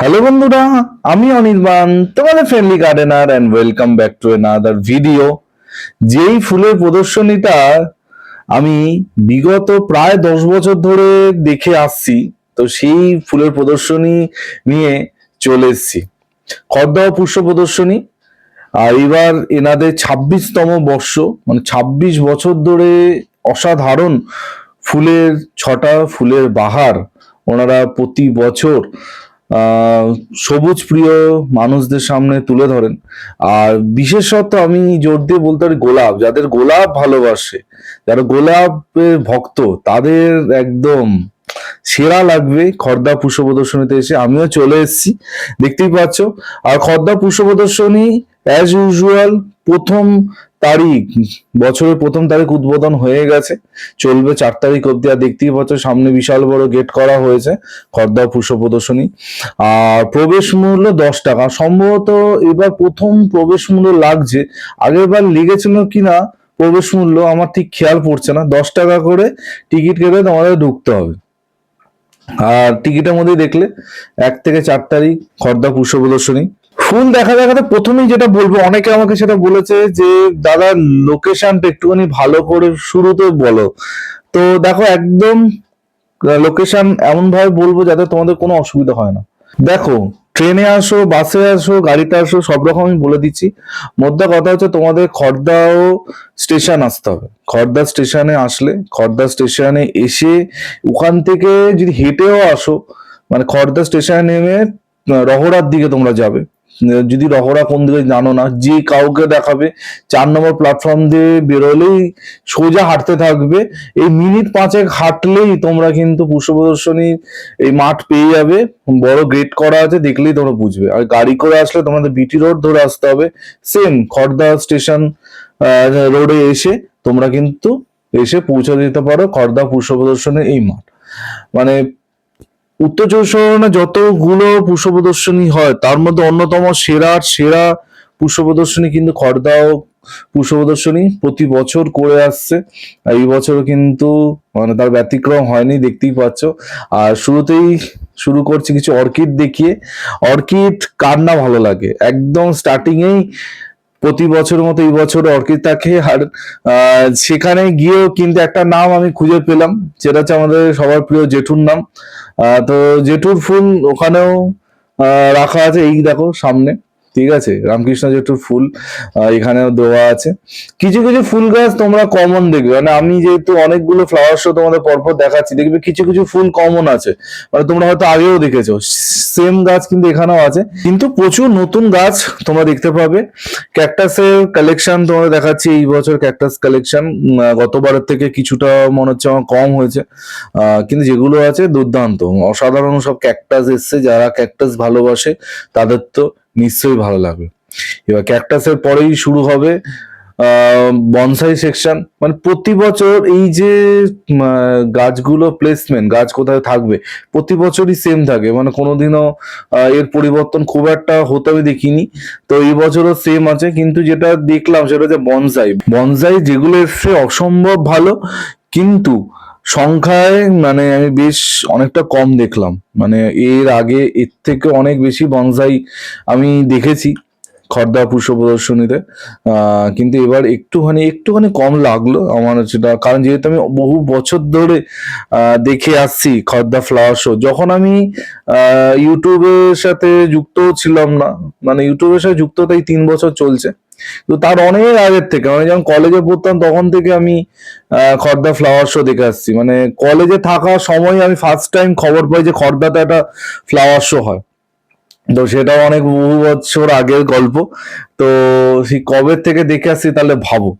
Hello বন্ধুরা, আমি অনির্বাণ, তোমাদের friendly gardener and welcome back to another video যেই ফুলের প্রদর্শনীটা আমি বিগত প্রায় দশ বছর ধরে দেখে আসছি, তো সেই ফুলের প্রদর্শনী নিয়ে চলে এসেছি। খড়দাও পুষ্প প্রদর্শনী, আর এবার এনাদের ছাব্বিশতম বর্ষ মানে ছাব্বিশ বছর ধরে অসাধারণ ফুলের ছটা ফুলের বাহার ওনারা প্রতি বছর সবুজ প্রিয় মানুষদের সামনে তুলে ধরেন। আর বিশেষত আমি জোর দিয়ে বলতে পারি গোলাপ, যাদের গোলাপ ভালোবাসে, যারা গোলাপের ভক্ত, তাদের একদম সেরা লাগবে খর্দা পুষ্প প্রদর্শনীতে এসে। আমিও চলে এসেছি, দেখতেই পাচ্ছ। আর খর্দা পুষ্প প্রদর্শনী অ্যাজ ইউজুয়াল প্রথম তারিখ, বছরের প্রথম তারিখ উদ্বোধন হয়ে গেছে। চলবে চার তারিখ অব্দি আর দেখতেই পাচ্ছ সামনে বিশাল বড় গেট করা হয়েছে খর্দা পুষ্প প্রদর্শনী। আর প্রবেশ মূল্য দশ টাকা। সম্ভবত এবার প্রথম প্রবেশ মূল্য লাগছে। আগের বার লেগেছিল কিনা প্রবেশ মূল্য আমার ঠিক খেয়াল পড়ছে না। দশ টাকা করে টিকিট কেটে তোমাদের ঢুকতে হবে। আর টিকিটের মধ্যে দেখলে, এক থেকে চার তারিখ খর্দা পুষ্প প্রদর্শনী। ফুল দেখা দেখাতে প্রথমেই যেটা বলব, অনেকে আমাকে সেটা বলেছে যে, দাদা লোকেশনটা একটুখানি ভালো করে শুরুতে বলো। তো দেখো, একদম লোকেশন এমন ভাবে বলব যাতে তোমাদের কোনো অসুবিধা হয় না। দেখো, ট্রেনে আসো, বাসে আসো, গাড়িতে আসো, সব রকম আমি বলে দিচ্ছি। মোদ্দা কথা হচ্ছে তোমাদের খড়দাও স্টেশন আসতে হবে। খড়দা স্টেশনে আসলে, খড়দা স্টেশনে এসে ওখান থেকে যদি হেঁটেও আসো মানে খড়দা স্টেশনে নেমে রহড়ার দিকে তোমরা যাবে। যদি রহরা কোন দিকে জানো না, যে কাউকে দেখাবে, চার নম্বর প্ল্যাটফর্ম দিয়ে বেরোলেই সোজা হাঁটতে থাকবে। এই মিনিট পাঁচেক হাঁটলেই তোমরা কিন্তু পুষ্প প্রদর্শনী এই মাঠ পেয়ে যাবে। বড় গেট করা আছে, দেখলেই তোমরা বুঝবে। আর গাড়ি করে আসলে তোমাদের বিটি রোড ধরে আসতে হবে। সেম খড়দা স্টেশন রোডে এসে তোমরা কিন্তু এসে পৌঁছে দিতে পারো খড়দা পুষ্প প্রদর্শনের এই মাঠ। মানে উত্তর চব্বিশ পরগনায় যতগুলো পুষ্প প্রদর্শনী হয়, তার মধ্যে অন্যতম সেরার সেরা পুষ্প প্রদর্শনী কিন্তু খড়দাও পুষ্প প্রদর্শনী প্রতি বছর করে আসছে। এই বছরও কিন্তু মানে তার ব্যতিক্রম হয়নি, দেখতেই পাচ্ছ। আর শুরুতেই শুরু করছি কিছু অর্কিড দেখিয়ে। অর্কিড কার না ভালো লাগে? একদম স্টার্টিং এই প্রতি বছর মতো এই বছর অর্কিড থাকে আর সেখানে গিয়েও কিন্তু একটা নাম আমি খুঁজে পেলাম, যেটা হচ্ছে আমাদের সবার প্রিয় জেঠুর নাম। তো জেঠুর ফুল ওখানেও রাখা আছে, এই দেখো সামনে। ঠিক আছে? রামকৃষ্ণ জেঠুর ফুল এখানেও দেওয়া আছে। কিছু কিছু ফুল গাছ তোমরা কমন দেখবে। মানে আমি যেহেতু অনেকগুলো ফ্লাওয়ার শো তোমাদের পরপর দেখাচ্ছি, দেখবে কিছু কিছু ফুল কমন আছে। মানে তোমরা হয়তো আগেও দেখেছ। সেম গাছ কিন্তু এখানেও আছে। কিন্তু প্রচুর নতুন গাছ তোমরা দেখতে পাবে। ক্যাকটাসের কালেকশন তোমরা দেখাচ্ছি। এই বছর ক্যাকটাস কালেকশন গতবারের থেকে কিছুটা মনে হচ্ছে আমার কম হয়েছে। কিন্তু যেগুলো আছে দুর্দান্ত। অসাধারণ সব ক্যাকটাস এসছে। যারা ক্যাকটাস ভালোবাসে, তাদের তো নিশ্চয়ই ভালো লাগবে। এবার ক্যাকটাসের পরেই শুরু হবে বনসাই সেকশন মানে প্রতি বছর এই যে গাছগুলো প্লেসমেন্ট গাছ কোথায় থাকবে, প্রতি বছরই সেম থাকে। মানে কোনোদিনও এর পরিবর্তন খুব একটা হতে আমি দেখিনি। তো এই বছরও সেম আছে, কিন্তু যেটা দেখলাম সেটা হচ্ছে বনসাই বনসাই যেগুলো এসছে অসম্ভব ভালো, কিন্তু সংখ্যায় মানে আমি বেশ অনেকটা কম দেখলাম। মানে এর আগে এর থেকে অনেক বেশি বনসাই আমি দেখেছি। খর্দা পুষ্প প্রদর্শনীতে। কিন্তু এবার একটুখানি একটুখানি কম লাগল আমার সেটা। কারণ যেহেতু আমি বহু বছর ধরে দেখে আসছি খর্দা ফ্লাওয়ার শো যখন আমি ইউটিউবের সাথে যুক্ত ছিলাম না মানে ইউটিউবের সাথে যুক্ত তাই তিন বছর চলছে। তো তার অনেক আগের থেকে মানে যখন কলেজে পড়তাম তখন থেকে আমি খর্দা ফ্লাওয়ার শো দেখে আসছি। মানে কলেজে থাকার সময় আমি ফার্স্ট টাইম খবর পাই যে খর্দাতে একটা ফ্লাওয়ার শো হয়। তো সেটাও অনেক বহু বছর আগের গল্প। তো সেই কবে থেকে দেখে আসছি তাহলে ভাবো।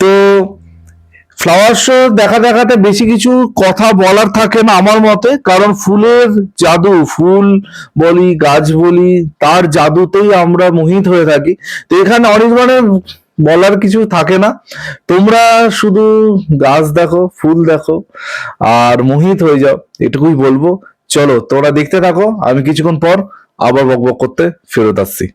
তো ফ্লাওয়ার শো দেখা দেখাতে বেশি কিছু কথা বলার থাকে না আমার মতে, কারণ ফুলের জাদু, ফুল বলি, গাছ বলি, তার জাদুতেই আমরা মোহিত হয়ে থাকি। তো এখানে অনির্বাণের বলার কিছু থাকে না। তোমরা শুধু গাছ দেখো, ফুল দেখো, আর মোহিত হয়ে যাও, এটুকুই বলব। চলো তোমরা দেখতে থাকো আমি কিছুক্ষণ পর আবার বকবক করতে ফেরত আসছি।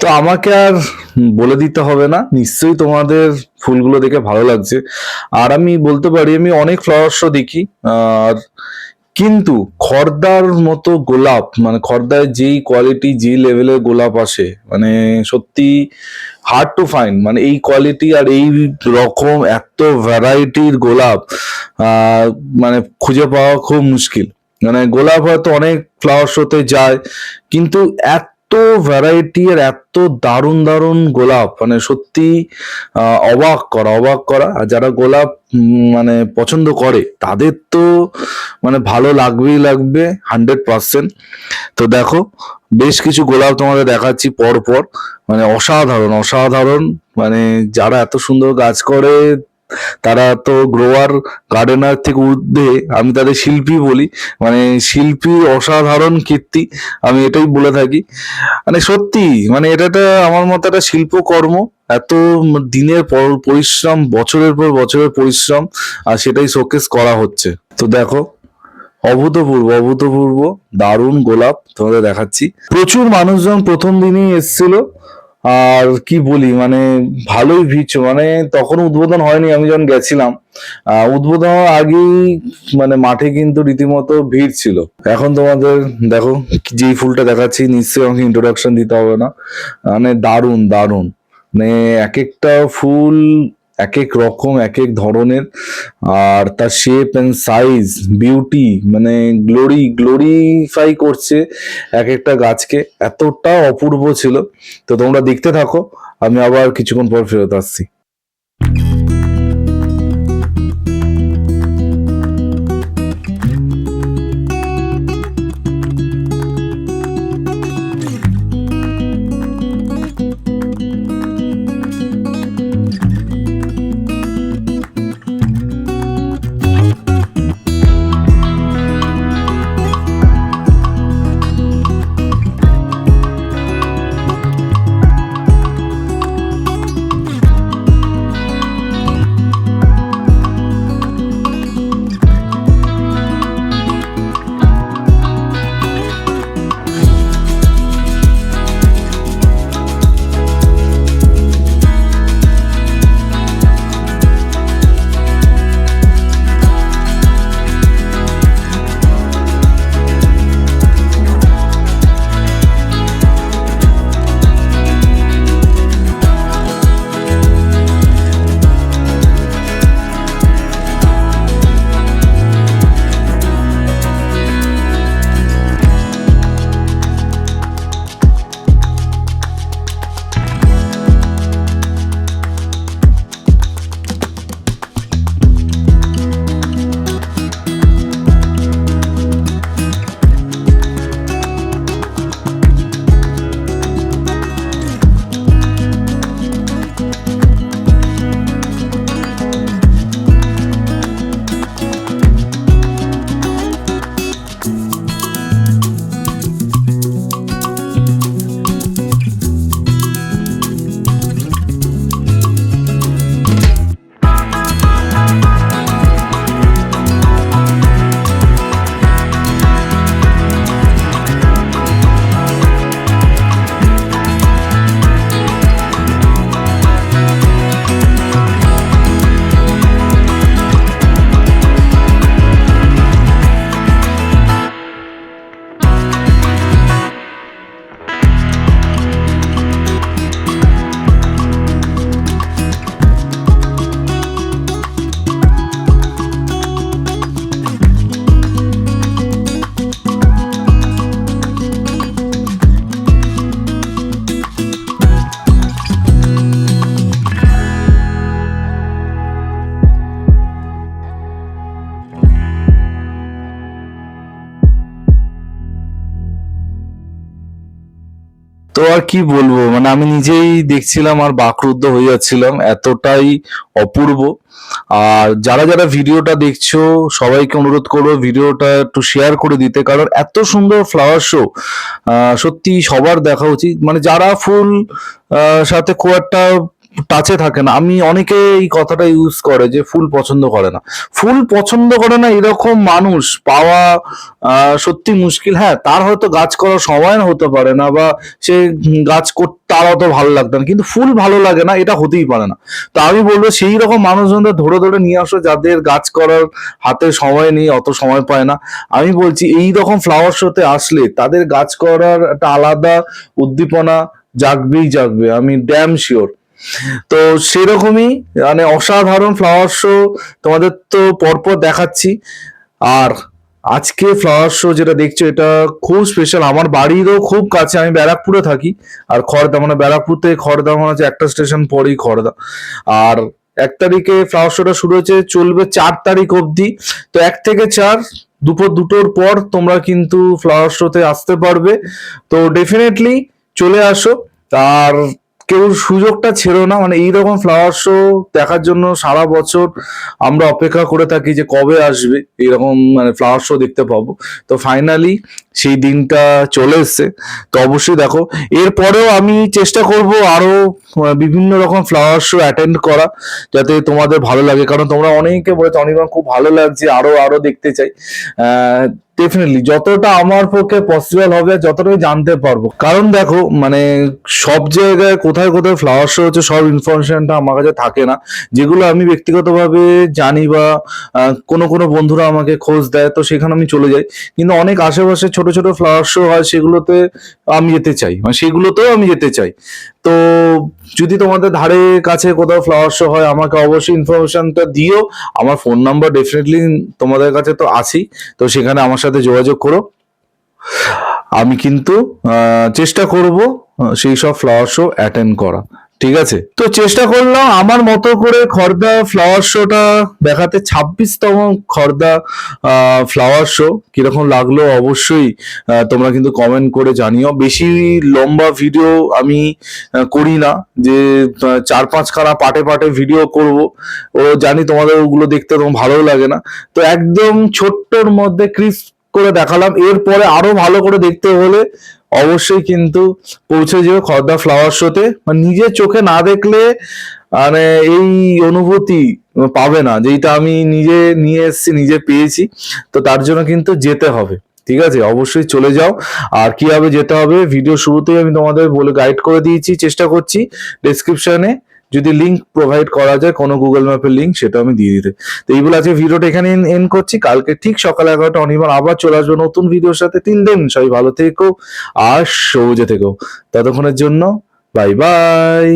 তো আমাকে আর বলে দিতে হবে না। নিশ্চয়ই তোমাদের ফুলগুলো দেখে ভালো লাগছে। আর আমি বলতে পারি, আমি অনেক ফ্লাওয়ার শো দেখি, আর কিন্তু খর্দার মতো গোলাপ মানে খর্দায় যেই কোয়ালিটি যে লেভেলের গোলাপ আসে মানে সত্যি হার্ড টু ফাইন্ড মানে এই কোয়ালিটি আর এই রকম এত ভ্যারাইটির গোলাপ মানে খুঁজে পাওয়া খুব মুশকিল। মানে গোলাপ হয়তো অনেক ফ্লাওয়ার শোতে যায়, কিন্তু এত ভ্যারাইটি আর এত দারুণ দারুণ গোলাপ মানে সত্যি অবাক করা অবাক করা। আর যারা গোলাপ মানে পছন্দ করে, তাদের তো মানে ভালো লাগবেই লাগবে হান্ড্রেড পার্সেন্ট তো দেখো, বেশ কিছু গোলাপ তোমাদের দেখাচ্ছি পর পর মানে অসাধারণ অসাধারণ। মানে যারা এত সুন্দর গাছ করে তারা তো গ্রোয়ার গার্ডেনার থেকে ঊর্ধ্বে আমি তাদের শিল্পী বলি। মানে শিল্পীর অসাধারণ কীর্তি, আমি এটাই বলে থাকি। মানে সত্যি মানে এটা আমার মতে একটা শিল্পকর্ম। এত দিনের পর পরিশ্রম, বছরের পর বছরের পরিশ্রম, আর সেটাই শোকেস করা হচ্ছে। তো দেখো, অভূতপূর্ব অভূতপূর্ব, দারুণ গোলাপ তোমাদের দেখাচ্ছি। প্রচুর মানুষজন প্রথম দিনই এসেছিল। আর কি বলি মানে ভালোই ভিড়। মানে তখন উদ্বোধন হয়নি, আমি যখন গেছিলাম উদ্বোধন আগেই মানে মাঠে কিন্তু রীতিমতো ভিড় ছিল এখন তোমাদের দেখো, যেই ফুলটা দেখাচ্ছি, নিশ্চয়ই আমাকে ইন্ট্রোডাকশন দিতে হবে না মানে দারুণ দারুণ মানে এক একটা ফুল এক এক রকম এক এক ধরনের। আর তার শেপ অ্যান্ড সাইজ বিউটি মানে গ্লোরি গ্লোরিফাই করছে এক একটা গাছকে। এতটা অপূর্ব ছিল। তো তোমরা দেখতে থাকো, আমি আবার কিছুক্ষণ পর ফেরত আসছি। আর কি বলব? মানে আমি নিজেই দেখছিলাম আর বাকরুদ্ধ হয়ে যাচ্ছিলাম, এতটাই অপূর্ব। আর যারা যারা ভিডিওটা দেখছ, সবাইকে অনুরোধ করব ভিডিওটা একটু শেয়ার করে দিতে, কারণ এত সুন্দর ফ্লাওয়ার শো সত্যি সবার দেখা উচিত। মানে যারা ফুল সাথে খুব একটা টাচে থাকে না। আমি অনেকে এই কথাটা ইউজ করে যে ফুল পছন্দ করে না। ফুল পছন্দ করে না এরকম মানুষ পাওয়া সত্যি মুশকিল। হ্যাঁ তার হয়তো গাছ করার সময় হতে পারে না বা সে গাছ করতে তার অত ভালো লাগতো না। কিন্তু ফুল ভালো লাগে না, এটা হতেই পারে না। তো আমি বলব, সেই রকম মানুষজনদের ধরে ধরে নিয়ে আসো যাদের গাছ করার হাতে সময় নেই, অত সময় পায় না। আমি বলছি, এই রকম ফ্লাওয়ার শোতে আসলে তাদের গাছ করার একটা আলাদা উদ্দীপনা জাগবেই জাগবে। আমি ড্যাম শিওর তো সেরকমই মানে অসাধারণ ফ্লাওয়ার শো তোমাদের তো পরপর দেখাচ্ছি। আর আজকে ফ্লাওয়ার শো যেটা দেখছ, এটা খুব স্পেশাল আমার বাড়িরও খুব কাছে, আমি ব্যারাকপুরে থাকি। আর খড়দা মানে ব্যারাকপুর থেকে খড়দা মানে হচ্ছে একটা স্টেশন পরেই খড়দা। আর এক তারিখে ফ্লাওয়ার শোটা শুরু হয়েছে, চলবে চার তারিখ অবধি। তো এক থেকে চার, দুপুর দুটোর পর তোমরা কিন্তু ফ্লাওয়ার শোতে আসতে পারবে। তো ডেফিনেটলি চলে আসো। আর কেউ সুযোগটা ছেড়ো না মানে এইরকম ফ্লাওয়ার শো দেখার জন্য সারা বছর আমরা অপেক্ষা করে থাকি যে কবে আসবে এরকম মানে ফ্লাওয়ার শো দেখতে পাবো। তো ফাইনালি সেই দিনটা চলে এসছে। তো অবশ্যই দেখো এরপরেও আমি চেষ্টা করব আরও আহ, বিভিন্ন রকম ফ্লাওয়ার শো অ্যাটেন্ড করা যাতে তোমাদের ভালো লাগে। কারণ তোমরা অনেকে বলেছ অনির্বাণ খুব ভালো লাগছে আরও আরও দেখতে চাই। ডেফিনেটলি যতটা আমার পক্ষে পসিবল হবে যতটা জানতে পারব। কারণ দেখো মানে সব জায়গায় কোথায় কোথায় ফ্লাওয়ার শো হচ্ছে, সব ইনফরমেশনটা আমার কাছে থাকে না। যেগুলো আমি ব্যক্তিগতভাবে জানি বা কোনো কোনো বন্ধুরা আমাকে খোঁজ দেয়, তো সেখানে আমি চলে যাই। কিন্তু অনেক আশেপাশে ছোট ছোট ফ্লাওয়ার শো হয়, সেগুলোতে আমি যেতে চাই। মানে সেগুলোতেও আমি যেতে চাই। তো যদি তোমাদের ধারে কাছে কোথাও ফ্লাওয়ার শো হয়, আমাকে অবশ্যই ইনফরমেশনটা দিও। আমার ফোন নাম্বার ডেফিনেটলি তোমাদের কাছে তো আছি তো সেখানে আমার সাথে যোগাযোগ করো। আমি কিন্তু চেষ্টা করব সেই সব ফ্লাওয়ার শো অ্যাটেন্ড করা। ঠিক আছে? তো চেষ্টা করলাম আমার মতো করে খর্দা ফ্লাওয়ার শোটা দেখাতে, ছাব্বিশতম খর্দা ফ্লাওয়ার শো কীরকম লাগল অবশ্যই তোমরা কিন্তু কমেন্ট করে জানিও। বেশি লম্বা ভিডিও আমি করি না যে চার পাঁচ খানা পাটে পাটে ভিডিও করব। ও জানি তোমাদের ওগুলো দেখতে তোমার ভালো লাগে না। তো একদম ছোট্টর মধ্যে ক্রিস্প করে দেখালাম। এরপরে আরও ভালো করে দেখতে হলে অবশ্যই কিন্তু পৌঁছে যেও খর্দা ফ্লাওয়ার শোতে নিজের চোখে না দেখলে মানে এই অনুভূতি পাবে না যেটা আমি নিজে নিয়ে এসেছি, নিজে পেয়েছি। তো তার জন্য কিন্তু যেতে হবে, ঠিক আছে? অবশ্যই চলে যাও। আর কীভাবে যেতে হবে ভিডিও শুরুতেই আমি তোমাদের বলে গাইড করে দিয়েছি, চেষ্টা করছি ডেসক্রিপশনে যদি লিঙ্ক প্রোভাইড করা যায়, কোনো গুগল ম্যাপের লিঙ্ক সেটা আমি দিয়ে দিতে। তো এইগুলো আজকে ভিডিওটা এখানে এন করছি। কালকে ঠিক সকাল এগারোটা অনিবার আবার চলে আসব নতুন ভিডিওর সাথে। তিন দিন, সবাই ভালো থেকো আর সবুজে থেকো। ততক্ষণের জন্য বাই বাই